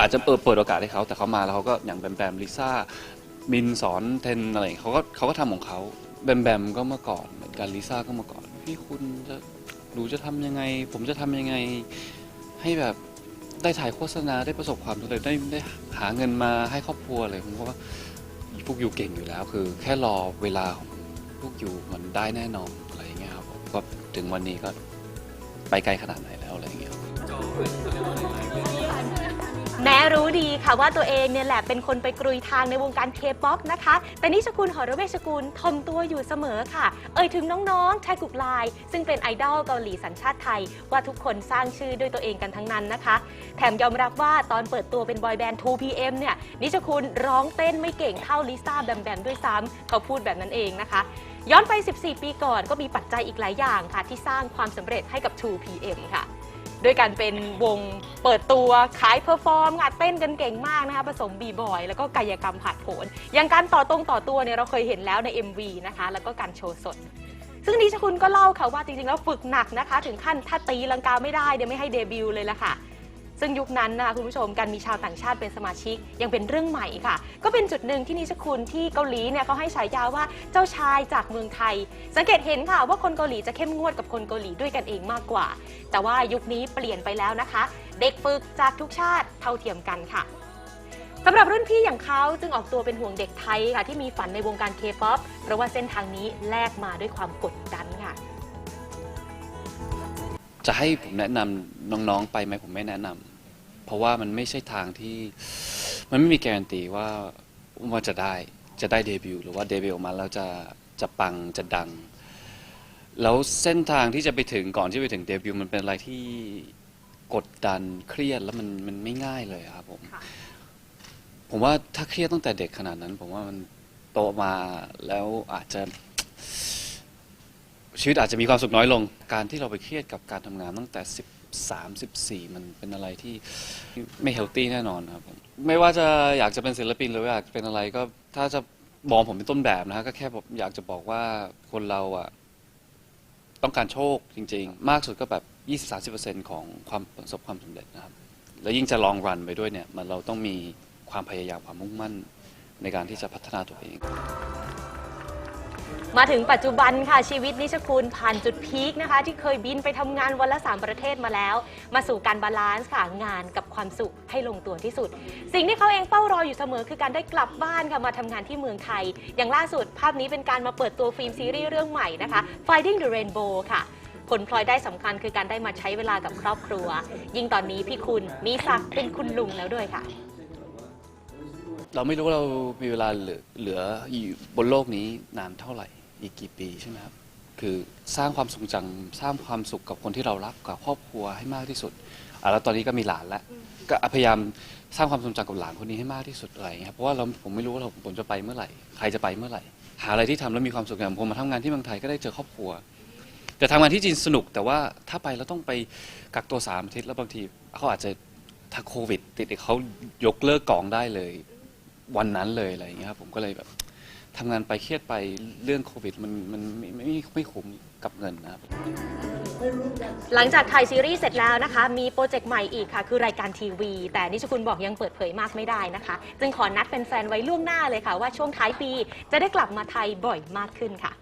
อาจจะเปิดเปิดโอกาสให้เขาแต่เขามาแล้วเขาก็อย่างแบมแบมลิซ่ามินสอนเทนอะไรอย่างเงี้ยเขาก็เขาก็ทำของเขาแบมแบมก็เมื่อก่อนเหมือนกันลิซ่าก็เมื่อก่อนพี่คุณจะหนูจะทำยังไง ผมจะทำยังไงให้แบบได้ถ่ายโฆษณาได้ประสบความสำเร็จได้ได้หาเงินมาให้ครอบครัวเลยผมว่าพวกอยู่เก่งอยู่แล้ว คือ แค่รอเวลาของพวกอยู่มันได้แน่นอนอะไรอย่างเงี้ยครับก็ถึงวันนี้ก็ไปไกลขนาดไหนแล้วอะไรอย่างเงี้ย รู้ดีค่ะว่าตัวเองเนี่ยแหละเป็นคนไปกรุยทางในวงการเคป๊อปนะคะ แต่นิชคุณหอระเวชกุลทนตัวอยู่เสมอค่ะ เอ่ยถึงน้องๆชายกุกลาย ซึ่งเป็นไอดอลเกาหลีสัญชาติไทย ว่าทุกคนสร้างชื่อด้วยตัวเองกันทั้งนั้นนะคะ แถมยอมรับว่าตอนเปิดตัวเป็นบอยแบนด์ 2PM เนี่ยนิชคุณร้องเต้นไม่เก่งเท่าลิซ่าแบมแบมด้วยซ้ำเขาพูดแบบนั้นเองนะคะ ย้อนไป 14 ปีก่อนก็มีปัจจัยอีกหลายอย่างค่ะ ที่สร้างความสำเร็จให้กับ 2PM ค่ะ ด้วยการเป็นวงเปิดตัวขายเพอร์ฟอร์มงานเต้นกันเก่งมากนะคะผสมบีบอย แล้วก็กายกรรมผัดโผลอย่างการต่อตรงต่อตัวเนี่ยเราเคยเห็นแล้วใน MV นะคะ แล้วก็การโชว์สด ซึ่งดิชคุณก็เล่าค่ะว่าจริงๆแล้วฝึกหนักนะคะ ถึงขั้นถ้าตีลังกาไม่ได้เนี่ยไม่ให้เดบิวต์เลยละค่ะ ซึ่งยุคนั้นนะคะคุณผู้ชมการมีชาวต่างชาติเป็นสมาชิกยังเป็นเรื่องใหม่ค่ะ ก็เป็นจุดหนึ่งที่นิชคุณที่เกาหลีเนี่ยเขาให้ฉายาว่าเจ้าชายจากเมืองไทย สังเกตเห็นค่ะว่าคนเกาหลีจะเข้มงวดกับคนเกาหลีด้วยกันเองมากกว่า แต่ว่ายุคนี้เปลี่ยนไปแล้วนะคะ เด็กฝึกจากทุกชาติเท่าเทียมกันค่ะสำหรับรุ่นพี่อย่างเขาจึงออกตัวเป็นห่วงเด็กไทยค่ะ ที่มีฝันในวงการเคป๊อปเพราะว่าเส้นทางนี้แลกมาด้วยความกดดันค่ะ จะให้ผมแนะนำน้องๆไปไหมผมไม่แนะนำ เพราะว่ามันไม่ใช่ทางที่ มันไม่มีการันตีว่าว่าจะได้จะได้เดบิวต์หรือว่าเดบิวต์ออกมาแล้วจะจะปังจะดัง แล้วเส้นทางที่จะไปถึงก่อนที่ไปถึงเดบิวต์มันเป็นอะไรที่กดดันเครียดแล้วมันมันไม่ง่ายเลยครับผมค่ะผมว่าถ้าเครียดตั้งแต่เด็กขนาดนั้น ผมว่ามันโตมาแล้วอาจจะ ชีวิตอาจจะมีความสุขน้อยลง การที่เราไปเครียดกับการทำงานตั้งแต่ 13 14 มันเป็นอะไรที่ไม่เฮลตี้แน่นอนครับผมไม่ว่าจะอยากจะเป็นศิลปินหรืออยากเป็นอะไรก็ถ้าจะมองผมเป็นต้นแบบนะฮะก็แค่บอกอยากจะบอกว่าคนเราอะต้องการโชคจริง ๆ มากสุดก็แบบ 20-30%ของความประสบความสำเร็จนะครับ แล้วยิ่งจะลองรันไปด้วยเนี่ยมันเราต้องมีความพยายามความมุ่งมั่นในการที่จะพัฒนาตัวเอง มาถึงปัจจุบันค่ะชีวิตนิชคุณผ่านจุดพีคนะคะ ที่เคยบินไปทำงานวันละ 3 ประเทศมาแล้ว มาสู่การบาลานซ์ค่ะงานกับความสุขให้ลงตัวที่สุด สิ่งที่เขาเองเฝ้ารออยู่เสมอคือการได้กลับบ้านค่ะมาทำงานที่เมืองไทย อย่างล่าสุดภาพนี้เป็นการมาเปิดตัวฟิล์มซีรีส์เรื่องใหม่นะคะ Finding the Rainbow ค่ะผลพลอยได้สำคัญคือการได้มาใช้เวลากับครอบครัว ยิ่งตอนนี้พี่คุณมีศักดิ์เป็นคุณลุงแล้วด้วยค่ะ เราไม่รู้ว่าเรามีเวลาเหลือเหลืออยู่บนโลกนี้นานเท่าไหร่ อีกกี่ปีใช่ไหมครับ คือสร้างความทรงจำสร้างความสุขกับคนที่เรารักกับครอบครัวให้มากที่สุดอะแล้วตอนนี้ก็มีหลานแล้ว ก็พยายามสร้างความทรงจำกับหลานคนนี้ให้มากที่สุดอะไรอย่างเงี้ยครับเพราะว่าเราผมไม่รู้ว่าเราผมจะไปเมื่อไหร่ ใครจะไปเมื่อไหร่ หาอะไรที่ทำแล้วมีความสุขอย่างผมมาทำงานที่เมืองไทยก็ได้เจอครอบครัว แต่ทำงานที่จีนสนุกแต่ว่าถ้าไปแล้วต้องไปกักตัวสามอาทิตย์แล้วบางทีเขาอาจจะถ้าโควิด ติดเขายกเลิกกองได้เลย วันนั้นเลยอะไรอย่างเงี้ยครับผมก็เลยแบบทำงานไปเครียดไปเรื่องโควิด มันมันไม่ไม่ไม่ไม่คุ้มกับเงินนะครับ หลังจากถ่ายซีรีส์เสร็จแล้วนะคะ มีโปรเจกต์ใหม่อีกค่ะ คือรายการทีวี แต่นิชคุณบอกยังเปิดเผยมากไม่ได้นะคะ จึงขอนัดแฟนๆไว้ล่วงหน้าเลยค่ะ ว่าช่วงท้ายปีจะได้กลับมาไทยบ่อยมากขึ้นค่ะ